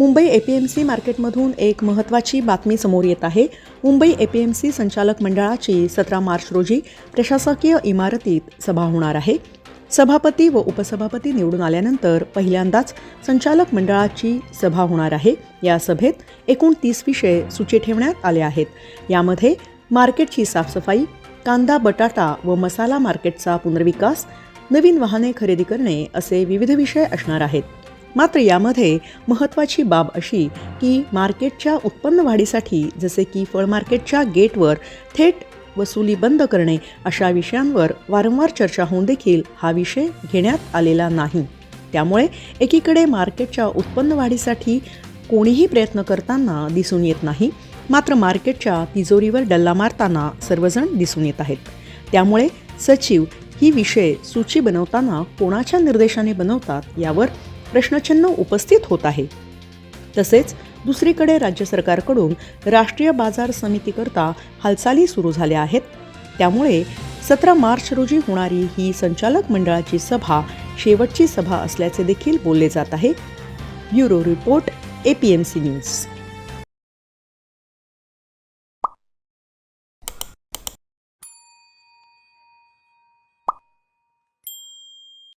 Mumbai A P M C मार्केटमधून एक महत्त्वाची बातमी समोर येत आहे. Mumbai A P M C संचालक मंडळाची सतरा मार्च रोजी प्रशासकीय इमारतीत सभा होणार आहे. सभापती व उपसभापती निवडून आल्यानंतर पहिल्यांदाच संचालक मंडळाची सभा होणार आहे. या सभेत एकूण तीस विषय सूची ठेवण्यात आले आहेत. यामध्ये मार्केटची साफसफाई कांदा बटाटा व मसाला मार्केटचा पुनर्विकास नवीन वाहने खरेदी करणे असे विविध विषय असणार आहेत. मात्र यामध्ये महत्त्वाची बाब अशी की मार्केटच्या उत्पन्न वाढीसाठी जसे की फळ मार्केटच्या गेटवर थेट वसुली बंद करणे अशा विषयांवर वारंवार चर्चा होऊन देखील हा विषय घेण्यात आलेला नाही. त्यामुळे एकीकडे मार्केटच्या उत्पन्न वाढीसाठी कोणीही प्रयत्न करताना दिसून येत नाही मात्र मार्केटच्या तिजोरीवर डल्ला मारताना सर्वजण दिसून येत आहेत. त्यामुळे सचिव ही विषय सूची बनवताना कोणाच्या निर्देशाने बनवतात यावर प्रश्नचिन्ह उपस्थित होत आहे. तसेच दुसरीकडे राज्य सरकारकडून राष्ट्रीय बाजार समितीकरता हालचाली सुरू झाल्या आहेत. त्यामुळे सतरा मार्च रोजी होणारी ही संचालक मंडळाची सभा शेवटची सभा असल्याचे देखील बोलले जात आहे. Bureau report A P M C news